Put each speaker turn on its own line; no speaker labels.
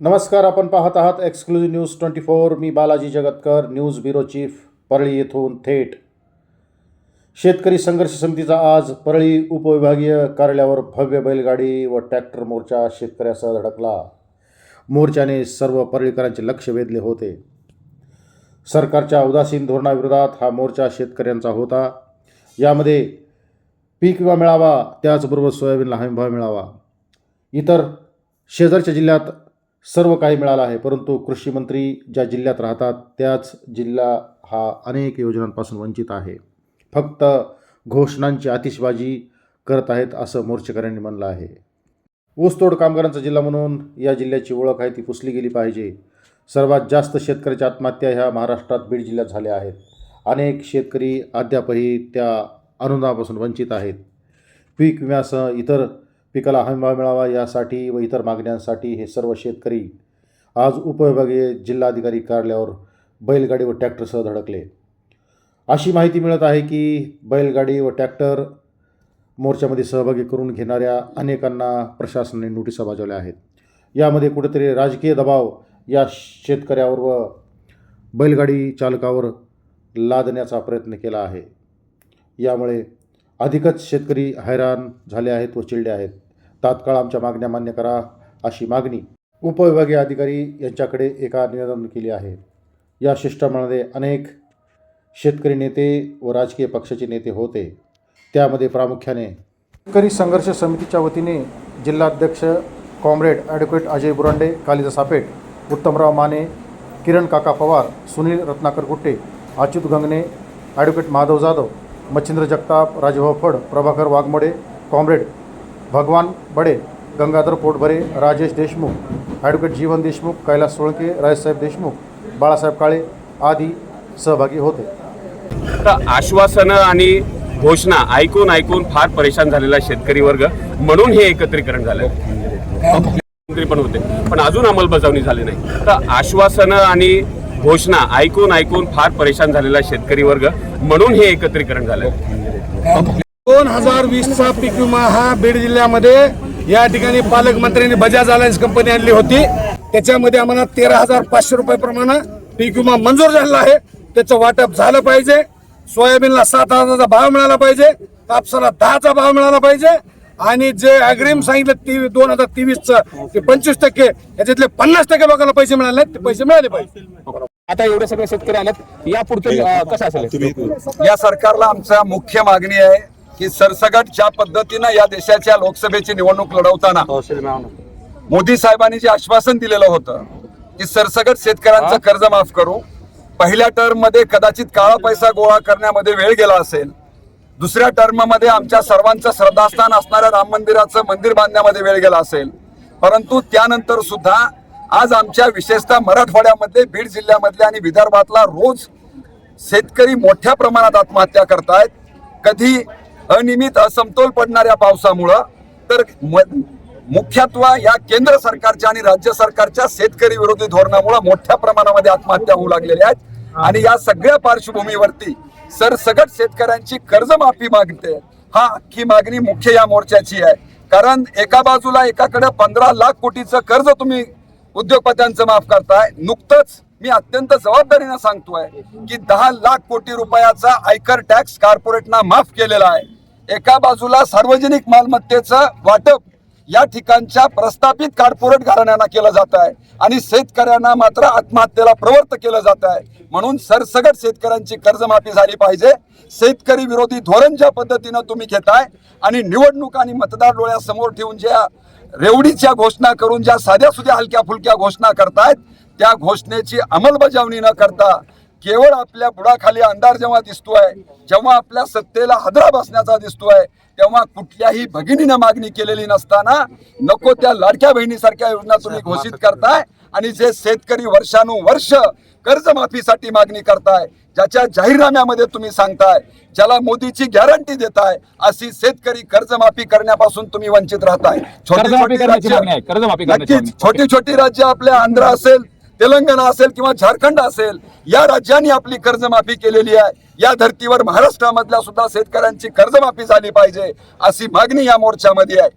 नमस्कार आपण पाहत आहात एक्सक्लुझिव्ह न्यूज ट्वेंटी फोर मी Balaji Jagatkar news bureau chief Parli येथून थेट. शेतकरी संघर्ष समितीचा आज परळी उपविभागीय कार्यालयावर भव्य बैलगाडी व ट्रॅक्टर मोर्चा शेतकऱ्यासह धडकला. मोर्चाने सर्व परळीकरांचे लक्ष वेधले होते. सरकारच्या उदासीन धोरणाविरोधात हा मोर्चा शेतकऱ्यांचा होता. यामध्ये पीक विमा मिळावा त्याचबरोबर सोयाबीनला हमीभाव मिळावा. इतर शेजारच्या जिल्ह्यात सर्व काही मिळालं आहे. परंतु कृषी मंत्री ज्या जिल्ह्यात राहतात त्याच जिल्हा हा अनेक योजनांपासून वंचित आहे. फक्त घोषणांची आतिषबाजी करत आहेत असं मोर्चेकऱ्यांनी म्हणलं आहे. ऊसतोड कामगारांचा जिल्हा म्हणून या जिल्ह्याची ओळख आहे ती पुसली गेली पाहिजे. सर्वात जास्त शेतकऱ्याच्या आत्महत्या ह्या महाराष्ट्रात बीड जिल्ह्यात झाल्या आहेत. अनेक शेतकरी अद्यापही त्या अनुदानापासून वंचित आहेत. पीक विम्यासह इतर पिकाला हमीभाव मिळावा यासाठी व इतर मागण्यांसाठी हे सर्व शेतकरी आज उपविभागीय जिल्हाधिकारी कार्यालयावर बैलगाडी व ट्रॅक्टरसह धडकले. अशी माहिती मिळत आहे की बैलगाडी व ट्रॅक्टर मोर्चामध्ये सहभागी करून घेणाऱ्या अनेकांना प्रशासनाने नोटिसा बजावल्या आहेत. यामध्ये कुठेतरी राजकीय दबाव या शेतकऱ्यावर व बैलगाडी चालकावर लादण्याचा प्रयत्न केला आहे. यामुळे अधिकच शेतकरी हैराण झाले आहेत व चिडले आहेत. तात्काळ आमच्या मागण्या मान्य करा अशी मागणी उपविभागीय अधिकारी यांच्याकडे एका निवेदन केली आहे. या शिष्टमंडळामध्ये अनेक शेतकरी नेते व राजकीय पक्षाचे नेते होते. त्यामध्ये प्रामुख्याने शेतकरी संघर्ष समितीच्या वतीने जिल्हाध्यक्ष comrade advocate Ajay Burande Kalidas Sapet Uttamrao Mane Kiran Kaka Pawar Sunil Ratnakar Gutte Achyut Gangane advocate Madhav Jadhav Machhindra Jagtap Rajbhau Phad Prabhakar Waghmode comrade Bhagwan Bade Gangadhar Potbhare Rajesh Deshmukh advocate Jeevan Deshmukh Kailas Solanke Rajsaheb Deshmukh Balasaheb Kale आदी सहभागी होते.
तर आश्वासनं आणि घोषणा ऐकून ऐकून फार परेशान झालेला शेतकरी वर्ग म्हणून हे एकत्रीकरण झालं. मंत्री पण होते पण अजून अंमलबजावणी झाली नाही. तर आश्वासनं आणि घोषणा ऐकून ऐकून फार परेशान झालेला शेतकरी वर्ग म्हणून हे एकत्रीकरण झालं.
दोन हजार वीसचा पीक विमा हा बीड जिल्ह्यामध्ये या ठिकाणी पालकमंत्र्यांनी बजाज अलायन्स कंपनी आणली होती. त्याच्यामध्ये आम्हाला तेरा हजार पाचशे रुपये प्रमाणे पीक विमा मंजूर झालेला आहे. त्याचं वाटप झालं पाहिजे. सोयाबीनला सात हजाराचा भाव मिळाला पाहिजे. कापसाला दहाचा भाव मिळाला पाहिजे. आणि जे अग्रिम सांगितलं ती दोन हजार तेवीसचं ते पंचवीस टक्के याच्यातले पन्नास टक्के लोकांना पैसे मिळाले ते पैसे मिळाले पाहिजे.
आता एवढे सगळे शेतकरी आलेत. या पुढचं कसं असेल?
या सरकारला आमचा मुख्य मागणी आहे की सरसगट ज्या पद्धतीनं या देशाच्या लोकसभेची निवडणूक लढवताना मोदी साहेबांनी जे आश्वासन दिलेलं होतं की सरसगट शेतकऱ्यांचं कर्ज माफ करू. पहिल्या टर्ममध्ये कदाचित काळा पैसा गोळा करण्यामध्ये वेळ गेला असेल. दुसऱ्या टर्ममध्ये आमच्या सर्वांचं श्रद्धास्थान असणाऱ्या राम मंदिराचं मंदिर बांधण्यामध्ये वेळ गेला असेल. परंतु त्यानंतर सुद्धा आज आमच्या विशेषतः मराठवाड्यामध्ये बीड जिल्ह्यामधल्या आणि विदर्भातला रोज शेतकरी मोठ्या प्रमाणात आत्महत्या करतायत. कधी अनियमित असमतोल पडणाऱ्या पावसामुळं तर मुख्यत्व या केंद्र सरकारच्या आणि राज्य सरकारच्या शेतकरी विरोधी धोरणामुळे मोठ्या प्रमाणामध्ये आत्महत्या होऊ लागलेल्या आहेत. आणि या सगळ्या पार्श्वभूमीवरती सरसगट शेतकऱ्यांची कर्जमाफी मागते. हा अख्खी मागणी मुख्य या मोर्चाची आहे. कारण एका बाजूला एकाकडे पंधरा लाख कोटीचं कर्ज तुम्ही उद्योगपत्यांचं माफ करताय. नुकतंच मी अत्यंत जबाबदारीनं सांगतोय की दहा लाख कोटी रुपयाचा आयकर टॅक्स कॉर्पोरेटना माफ केलेला आहे. एका बाजूला सार्वजनिक मालमत्तेचं वाटप या ठिकाणच्या प्रस्थापित कॉर्पोरेट घराण्यांना केलं जात आहे आणि शेतकऱ्यांना मात्र आत्महत्येला प्रवृत्त केलं जात आहे. म्हणून सरसगट शेतकऱ्यांची कर्जमाफी झाली पाहिजे. शेतकरी विरोधी धोरण ज्या पद्धतीनं तुम्ही घेताय आणि निवडणूक आणि मतदार डोळ्यासमोर ठेवून ज्या रेवडीच्या घोषणा करून ज्या साध्या सुध्या हलक्या फुलक्या घोषणा करतायत त्या घोषणेची अंमलबजावणी न करता केवळ आपल्या बुडाखाली अंधार जेव्हा दिसतोय जेव्हा आपल्या सत्तेला हादरा बसण्याचा दिसतोय तेव्हा कुठल्याही भगिनीनं मागणी केलेली नसताना नको त्या लाडक्या बहिणीसारख्या योजना तुम्ही घोषित करताय आणि जे शेतकरी वर्षानुवर्ष कर्जमाफीसाठी मागणी करताय ज्याच्या जाहीरनाम्यामध्ये तुम्ही सांगताय ज्याला मोदीची गॅरंटी देताय अशी शेतकरी कर्जमाफी करण्यापासून तुम्ही वंचित राहताय छोटी छोटी राज्य नक्कीच. छोटी छोटी राज्य आपल्या आंध्र असेल तेलंगणा असेल किंवा झारखंड असेल या राज्यांनी आपली कर्जमाफी केलेली आहे. या धर्तीवर महाराष्ट्रामधल्या सुद्धा शेतकऱ्यांची कर्जमाफी झाली पाहिजे अशी मागणी या मोर्चामध्ये आहे.